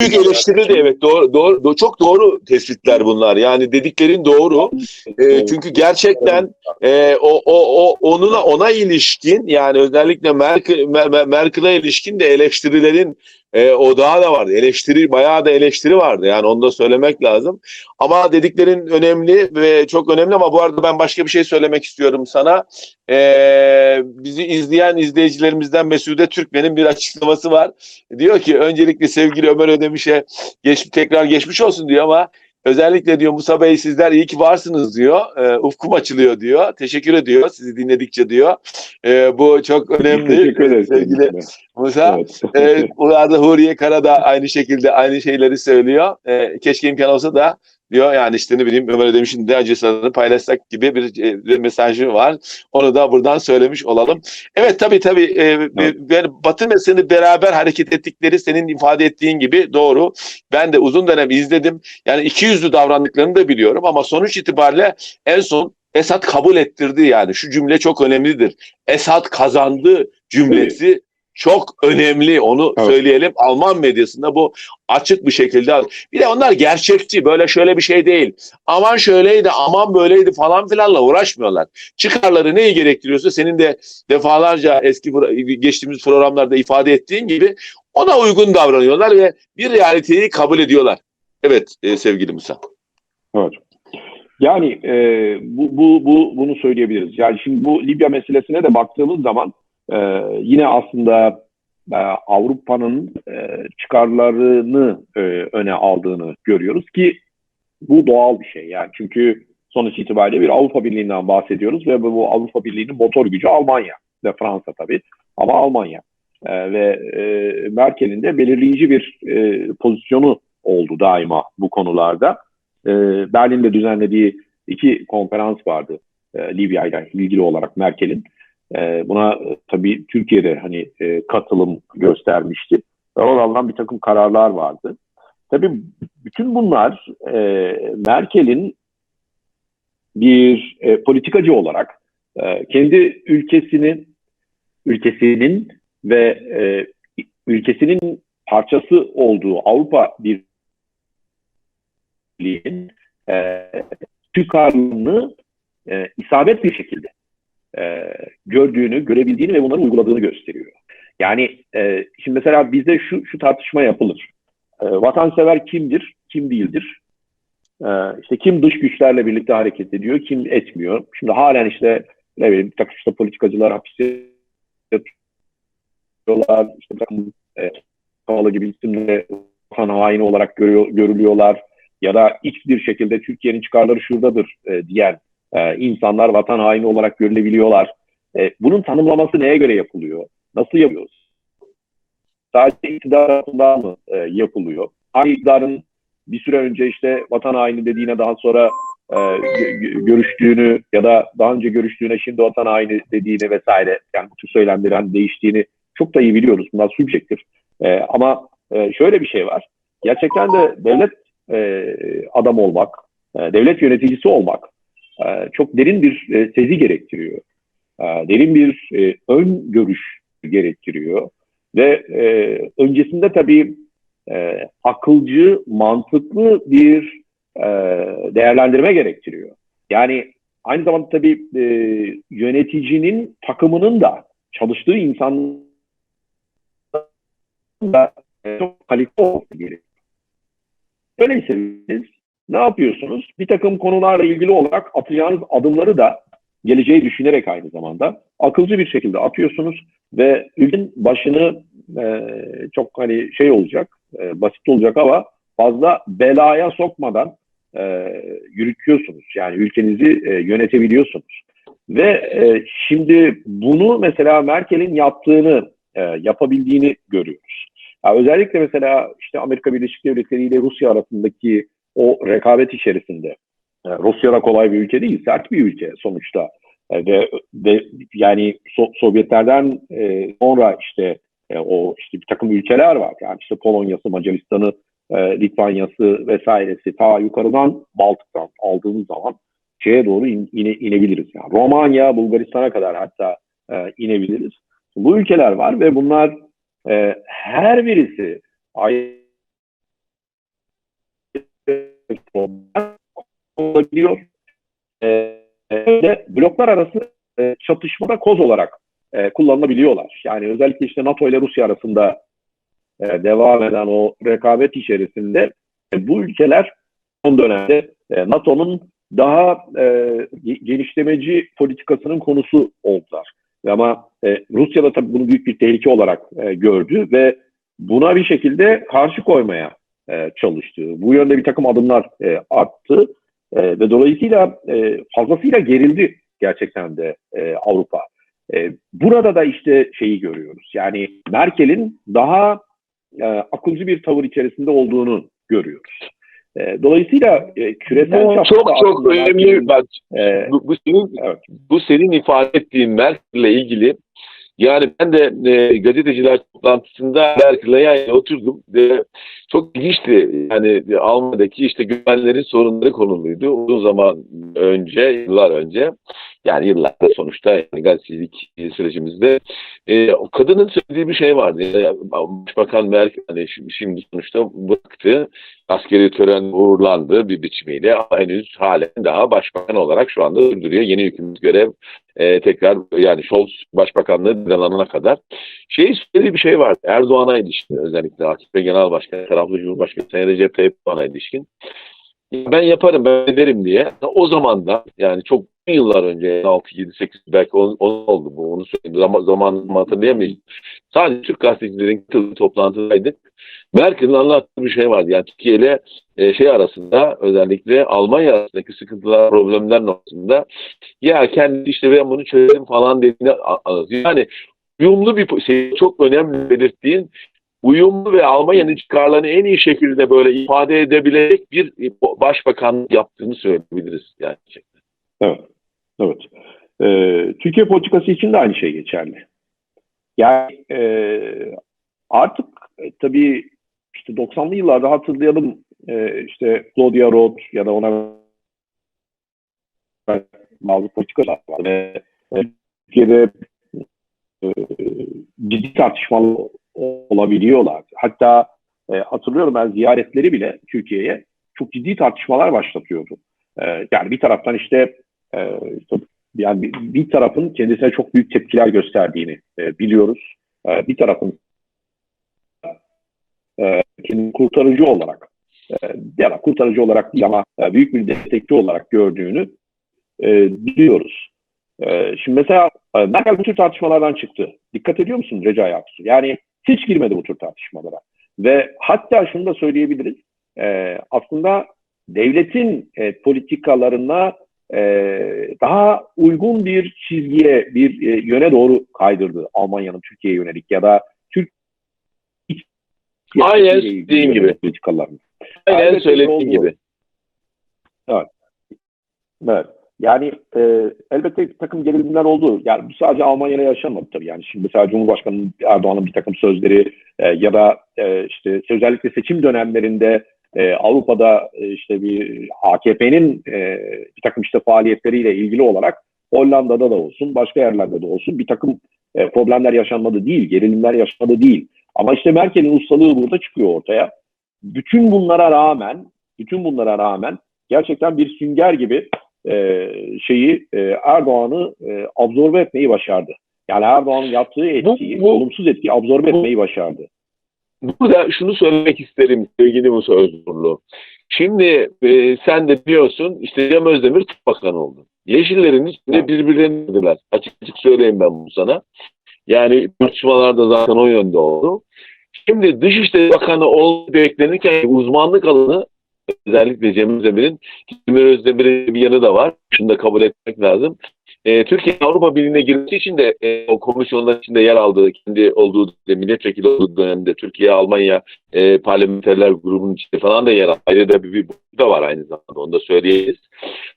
büyük eleştiri de evet doğru, doğru, do- çok doğru tespitler bunlar. Yani dediklerin doğru. E, çünkü gerçekten e, o, o, o onuna ona ilişkin yani özellikle Merkel, Mer- Mer- Merkel'e ilişkin de eleştirilerin e, odağı da vardı. Eleştiri bayağı da eleştiri vardı. Yani onu da söylemek lazım. Ama dediklerin önemli ve çok önemli ama bu arada ben başka bir şey söylemek istiyorum sana. Ee, bizi izleyen izleyicilerimizden Mesude Türkmen'in bir açıklaması var. Diyor ki öncelikle sevgili Ömer Ödemiş'e geç, tekrar geçmiş olsun diyor ama özellikle diyor Musa Bey sizler iyi ki varsınız diyor. Ee, ufkum açılıyor diyor. Teşekkür ediyor sizi dinledikçe diyor. Ee, bu çok önemli. Teşekkür ederiz. Sevgili Musa. Evet. Burada Huriye Kara da aynı şekilde aynı şeyleri söylüyor. Ee, keşke imkan olsa da diyor yani işte ne bileyim Ömer Ödemiş'in de acısını paylaşsak gibi bir, e, bir mesajı var. Onu da buradan söylemiş olalım. Evet tabii tabii e, Evet. yani Batı meselerini beraber hareket ettikleri senin ifade ettiğin gibi doğru. Ben de uzun dönem izledim. Yani iki yüzlü davrandıklarını da biliyorum ama sonuç itibariyle en son Esad kabul ettirdi yani. Şu cümle çok önemlidir. Esad kazandı cümlesi çok önemli. Onu Evet. söyleyelim. Alman medyasında bu açık bir şekilde. Bir de onlar gerçekçi. Böyle şöyle bir şey değil. Aman şöyleydi, aman böyleydi falan filanla uğraşmıyorlar. Çıkarları neyi gerektiriyorsa senin de defalarca eski geçtiğimiz programlarda ifade ettiğin gibi ona uygun davranıyorlar ve bir realiteyi kabul ediyorlar. Evet e, sevgili Musa. Evet. Yani e, bu, bu, bu bunu söyleyebiliriz. Yani şimdi bu Libya meselesine de baktığımız zaman e, yine aslında e, Avrupa'nın e, çıkarlarını e, öne aldığını görüyoruz ki bu doğal bir şey. Yani çünkü sonuç itibariyle bir Avrupa Birliği'nden bahsediyoruz ve bu Avrupa Birliği'nin motor gücü Almanya ve Fransa tabii ama Almanya. E, ve e, Merkel'in de belirleyici bir e, pozisyonu oldu daima bu konularda e, Berlin'de düzenlediği iki konferans vardı e, Libya ile ilgili olarak Merkel'in. E, buna tabii Türkiye'de hani e, katılım göstermişti. Oradan bir takım kararlar vardı. Tabii bütün bunlar e, Merkel'in bir e, politikacı olarak e, kendi ülkesini ülkesinin ve e, ülkesinin parçası olduğu Avrupa Birliği'nin e, çıkarlarını e, isabet bir şekilde e, gördüğünü, görebildiğini ve bunları uyguladığını gösteriyor. Yani e, şimdi mesela bizde şu, şu tartışma yapılır. E, vatansever kimdir, kim değildir? E, işte kim dış güçlerle birlikte hareket ediyor, kim etmiyor? Şimdi halen işte ne bileyim bir takım işte politikacılar hapiste tutuyorlar, işte e, Kavala gibi isimle vatan haini olarak görüyor, görülüyorlar ya da X bir şekilde Türkiye'nin çıkarları şuradadır e, diyen e, insanlar vatan haini olarak görülebiliyorlar. E, bunun tanımlaması neye göre yapılıyor? Nasıl yapıyoruz? Sadece iktidar tarafından mı e, yapılıyor? Hangi iktidarın bir süre önce işte vatan haini dediğine daha sonra e, gö- görüştüğünü ya da daha önce görüştüğüne şimdi vatan haini dediğini vesaire yani bu tür söylemlerin değiştiğini çok da iyi biliyoruz. Bunlar subjektif. E, ama e, şöyle bir şey var. Gerçekten de devlet e, adam olmak, e, devlet yöneticisi olmak çok derin bir e, sezi gerektiriyor. E, derin bir e, ön görüş gerektiriyor. Ve e, öncesinde tabii e, akılcı, mantıklı bir e, değerlendirme gerektiriyor. Yani aynı zamanda tabii e, yöneticinin takımının da çalıştığı insanın da e, çok kalifiye olması gerekiyor. Öyleyse siz ne yapıyorsunuz? Bir takım konularla ilgili olarak atacağınız adımları da geleceği düşünerek aynı zamanda akılcı bir şekilde atıyorsunuz ve ülkenin başını e, çok hani şey olacak, e, basit olacak ama fazla belaya sokmadan e, yürütüyorsunuz. Yani ülkenizi e, yönetebiliyorsunuz. Ve e, şimdi bunu mesela Merkel'in yaptığını, e, yapabildiğini görüyoruz. Ya özellikle mesela işte Amerika Birleşik Devletleri ile Rusya arasındaki o rekabet içerisinde. E, Rusya da kolay bir ülke değil, sert bir ülke sonuçta. E, ve, ve yani so- Sovyetlerden e, sonra işte e, o işte bir takım ülkeler var. Yani işte Polonya'sı, Macaristan'ı, e, Litvanya'sı vesairesi ta yukarıdan Baltık'tan aldığımız zaman şeye doğru in, ine, inebiliriz. Yani Romanya, Bulgaristan'a kadar hatta e, inebiliriz. Bu ülkeler var ve bunlar e, her birisi ayrı olabiliyor. E, de bloklar arası e, çatışmada koz olarak e, kullanılabiliyorlar. Yani özellikle işte NATO ile Rusya arasında e, devam eden o rekabet içerisinde e, bu ülkeler son dönemde e, NATO'nun daha e, genişlemeci politikasının konusu oldular. Ama e, Rusya da tabii bunu büyük bir tehlike olarak e, gördü ve buna bir şekilde karşı koymaya e, çalıştı. Bu yönde bir takım adımlar e, attı e, ve dolayısıyla e, fazlasıyla gerildi gerçekten de e, Avrupa. E, burada da işte şeyi görüyoruz. Yani Merkel'in daha e, akılcı bir tavır içerisinde olduğunu görüyoruz. E, dolayısıyla e, küresel Bu çok çok önemli. Merkel'in, Bak, e, bu, bu senin Evet. bu senin ifade ettiğin Merkel'le ilgili yani ben de e, gazeteciler toplantısında Merkel'le yan yana oturdum. E, çok ilginçti. Yani e, Almanya'daki işte güvenlerin sorunları konuluydu. Uzun zaman önce, yıllar önce. Yani yıllarda sonuçta yani gazetecilik sürecimizde e, o kadının söylediği bir şey vardı. Yani, Başbakan Merkel hani şimdi, şimdi sonuçta bıraktı. Askeri tören uğurlandı bir biçimiyle ama henüz halen daha başbakan olarak şu anda sürdürüyor. Yeni hükümet görev e, tekrar yani Scholz başbakanlığı delanana kadar. Şey söylediği bir şey var. Erdoğan'a ilişkin özellikle AKP Genel Başkanı taraflı Cumhurbaşkanı Sayın Recep Tayyip Erdoğan'a ilişkin. Ben yaparım, ben ederim diye. O zaman da yani çok yıllar önce 6, 7, 8 belki 10, 10 oldu bu onu söyleyeyim. Zaman, zamanımı hatırlayamayacağım. Sadece Türk gazetecilerin toplantıdaydık. Merkel'in anlattığı bir şey vardı. Yani Türkiye ile e, şey arasında özellikle Almanya arasındaki sıkıntılar, problemler noktasında ya kendi işte ben bunu çözerim falan dediğini anlatıyor. Yani uyumlu bir şey çok önemli belirttiğin uyumlu ve Almanya'nın çıkarlarını en iyi şekilde böyle ifade edebilecek bir başbakan yaptığını söyleyebiliriz gerçekten. Evet. Evet. Ee, Türkiye politikası için de aynı şey geçerli. Yani e, artık e, tabii işte 90'lı yıllarda hatırlayalım e, işte Claudia Roth ya da ona bazı politikalar var ve e, Türkiye'de e, ciddi tartışmalar olabiliyorlar. Hatta e, hatırlıyorum ben ziyaretleri bile Türkiye'ye çok ciddi tartışmalar başlatıyordu. E, yani bir taraftan işte, e, işte yani bir, bir tarafın kendisine çok büyük tepkiler gösterdiğini e, biliyoruz. E, bir tarafın e, kendini kurtarıcı olarak e, ya da kurtarıcı olarak değil ama e, büyük bir destekçi olarak gördüğünü e, biliyoruz. E, şimdi mesela e, Merkel bu tür tartışmalardan çıktı. Dikkat ediyor musun Recai Aksu? Yani hiç girmedi bu tür tartışmalara. Ve hatta şunu da söyleyebiliriz. E, aslında devletin e, politikalarına e, daha uygun bir çizgiye, bir e, yöne doğru kaydırdı Almanya'nın Türkiye'ye yönelik ya da Türk Aynen dediğin gibi. Politikalarını. Aynen söylediğin oldu. gibi. Evet. Yani e, elbette bir takım gerilimler oldu. Yani bu sadece Almanya'da yaşanmadı tabii. Yani şimdi mesela Cumhurbaşkanı Erdoğan'ın bir takım sözleri e, ya da e, işte özellikle seçim dönemlerinde e, Avrupa'da e, işte bir AKP'nin e, bir takım işte faaliyetleriyle ilgili olarak Hollanda'da da olsun, başka yerlerde de olsun bir takım e, problemler yaşanmadı değil, gerilimler yaşanmadı değil. Ama işte Merkel'in ustalığı burada çıkıyor ortaya. Bütün bunlara rağmen, bütün bunlara rağmen gerçekten bir sünger gibi e, şeyi e, Erdoğan'ı e, absorbe etmeyi başardı. Yani Erdoğan'ın yaptığı etkiyi, Bu- bu- olumsuz etkiyi absorbe bu- etmeyi başardı. Burada şunu söylemek isterim sevgili Musa Özgürlü. Şimdi e, sen de biliyorsun işte Cem Özdemir Tıp Bakanı oldu. Yeşillerin içinde birbirlerini dediler. Açık açık söyleyeyim ben bunu sana. Yani tartışmalar da zaten o yönde oldu. Şimdi Dışişleri Bakanı oldu beklenirken uzmanlık alanı özellikle Cem Özdemir'in Cem Özdemir'in bir yanı da var. Şunu da kabul etmek lazım. E, Türkiye Avrupa Birliği'ne girmesi için de e, o komisyonlar içinde yer aldığı, kendi olduğu milletvekili olduğu dönemde Türkiye, Almanya e, parlamenterler grubunun içinde falan da yer aldı. Ayrıca bir, bir da var aynı zamanda onu da söyleyebiliriz.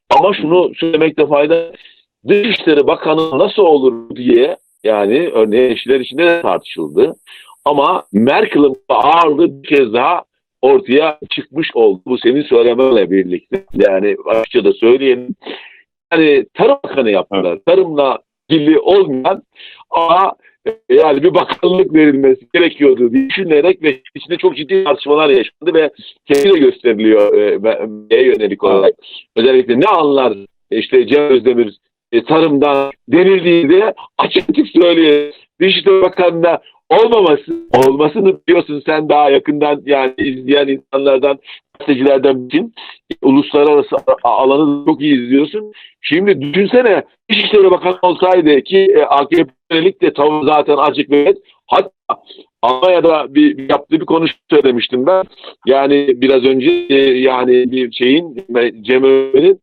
Ama şunu söylemekte fayda Dışişleri Bakanı nasıl olur diye yani örneğin eşler içinde de tartışıldı. Ama Merkel'in ağırlığı bir kez daha ortaya çıkmış oldu. Bu senin söylemenle birlikte. Yani açıkça da söyleyelim. Yani Tarım Bakanı yaptılar. Tarımla ilgili olmayan ama e, yani bir bakanlık verilmesi gerekiyordu diye düşünerek ve içinde çok ciddi tartışmalar yaşandı ve tepki de gösteriliyor e, be- yönelik olarak. Özellikle ne anlar işte Cem Özdemir e, tarımdan denildiğinde açık açık söylüyor. Dışişleri Bakanı'na olmaması, olmasını biliyorsun sen daha yakından yani izleyen insanlardan, gazetecilerden için uluslararası alanı çok iyi izliyorsun. Şimdi düşünsene Dışişleri Bakanı olsaydı ki e, AKP yönelik de tavır zaten açık ve net. Hatta Almanya'da bir, yaptığı bir konuşma söylemiştim ben. Yani biraz önce e, yani bir şeyin Cem Ömer'in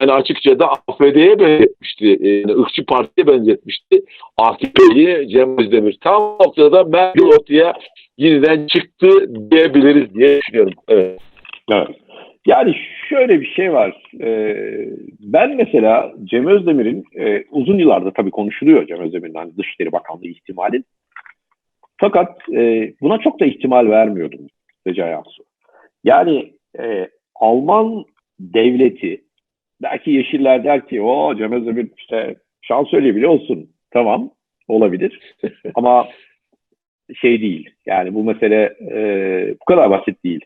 yani açıkça da AFD'ye benzetmişti. Yani ırkçı partiye benzetmişti. AKP'yi Cem Özdemir. Tam noktada Merkel ortaya yeniden çıktı diyebiliriz diye düşünüyorum. Evet. Evet. Yani şöyle bir şey var. Ee, ben mesela Cem Özdemir'in e, uzun yıllarda tabii konuşuluyor Cem Özdemir'in hani Dışişleri Bakanlığı ihtimali. Fakat e, buna çok da ihtimal vermiyordum Recai Aksu. Yani e, Alman devleti belki Yeşiller der ki o Cem Özdemir işte şansölye bile olsun. Tamam olabilir. Ama şey değil. Yani bu mesele e, bu kadar basit değil.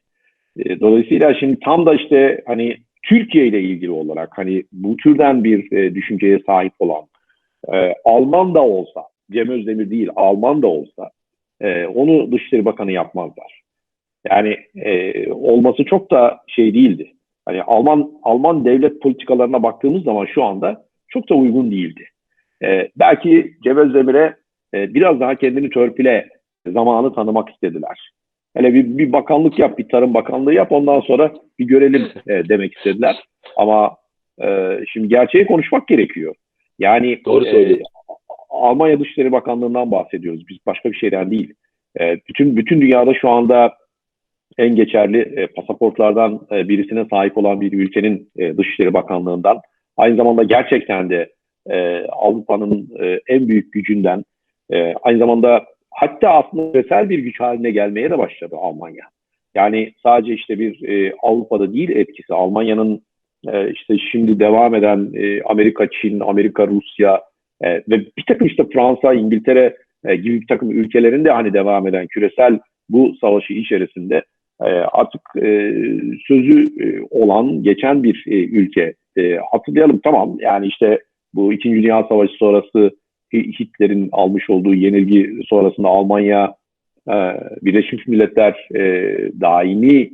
E, Dolayısıyla şimdi tam da işte hani Türkiye ile ilgili olarak hani bu türden bir e, düşünceye sahip olan e, Alman da olsa, Cem Özdemir değil Alman da olsa e, onu Dışişleri Bakanı yapmazlar. Yani e, olması çok da şey değildi. Hani Alman Alman devlet politikalarına baktığımız zaman şu anda çok da uygun değildi. E, belki Cem Özdemir'e e, biraz daha kendini törpüle zamanı tanımak istediler. Hele bir, bir bakanlık yap, bir tarım bakanlığı yap ondan sonra bir görelim e, demek istediler. Ama e, şimdi gerçeği konuşmak gerekiyor. Yani Doğru e. Almanya Dışişleri Bakanlığı'ndan bahsediyoruz. Biz başka bir şeyden değil. E, bütün bütün dünyada şu anda en geçerli e, pasaportlardan e, birisine sahip olan bir ülkenin e, Dışişleri Bakanlığı'ndan aynı zamanda gerçekten de e, Avrupa'nın e, en büyük gücünden e, aynı zamanda hatta aslında küresel bir güç haline gelmeye de başladı Almanya. Yani sadece işte bir e, Avrupa'da değil etkisi Almanya'nın e, işte şimdi devam eden e, Amerika, Çin, Amerika, Rusya e, ve bir takım işte Fransa, İngiltere e, gibi bir takım ülkelerin de hani devam eden küresel bu savaşı içerisinde e, artık e, sözü e, olan geçen bir ülke. Hatırlayalım tamam yani işte bu İkinci Dünya Savaşı sonrası Hitler'in almış olduğu yenilgi sonrasında Almanya Birleşmiş Milletler daimi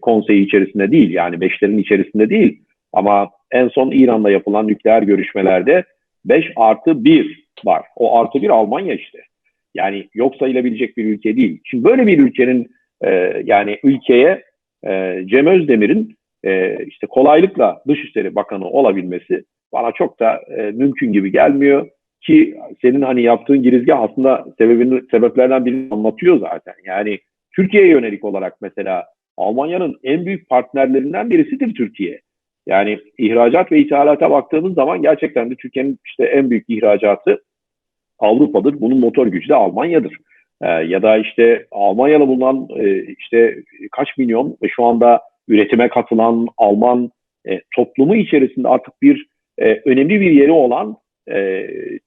konseyi içerisinde değil yani beşlerin içerisinde değil ama en son İran'la yapılan nükleer görüşmelerde 5 artı 1 var. O artı 1 Almanya işte. Yani yok sayılabilecek bir ülke değil. Şimdi böyle bir ülkenin e, yani ülkeye e, Cem Özdemir'in e, işte kolaylıkla Dışişleri Bakanı olabilmesi bana çok da e, mümkün gibi gelmiyor ki senin hani yaptığın girizgah aslında sebebini, sebeplerden birini anlatıyor zaten. Yani Türkiye'ye yönelik olarak mesela Almanya'nın en büyük partnerlerinden birisidir Türkiye. Yani ihracat ve ithalata baktığımız zaman gerçekten de Türkiye'nin işte en büyük ihracatı Avrupa'dır. Bunun motor gücü de Almanya'dır. Ee, ya da işte Almanya'da bulunan e, işte kaç milyon ve şu anda üretime katılan Alman e, toplumu içerisinde artık bir e, önemli bir yeri olan e,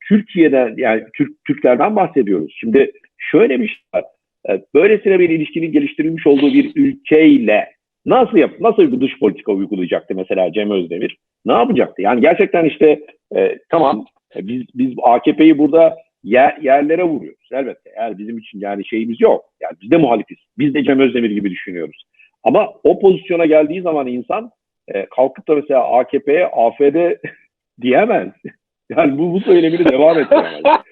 Türkiye'den yani Türk, Türklerden bahsediyoruz. Şimdi şöyle bir şey var. E, böylesine bir ilişkinin geliştirilmiş olduğu bir ülkeyle nasıl yap nasıl bir dış politika uygulayacaktı mesela Cem Özdemir? Ne yapacaktı? Yani gerçekten işte e, tamam e, biz biz AKP'yi burada yer, yerlere vuruyoruz elbette. Yani bizim için yani şeyimiz yok. Yani biz de muhalifiz. Biz de Cem Özdemir gibi düşünüyoruz. Ama o pozisyona geldiği zaman insan e, kalkıp da mesela AKP'ye AFD diyemez. Yani bu, bu söylemini devam ettiremez.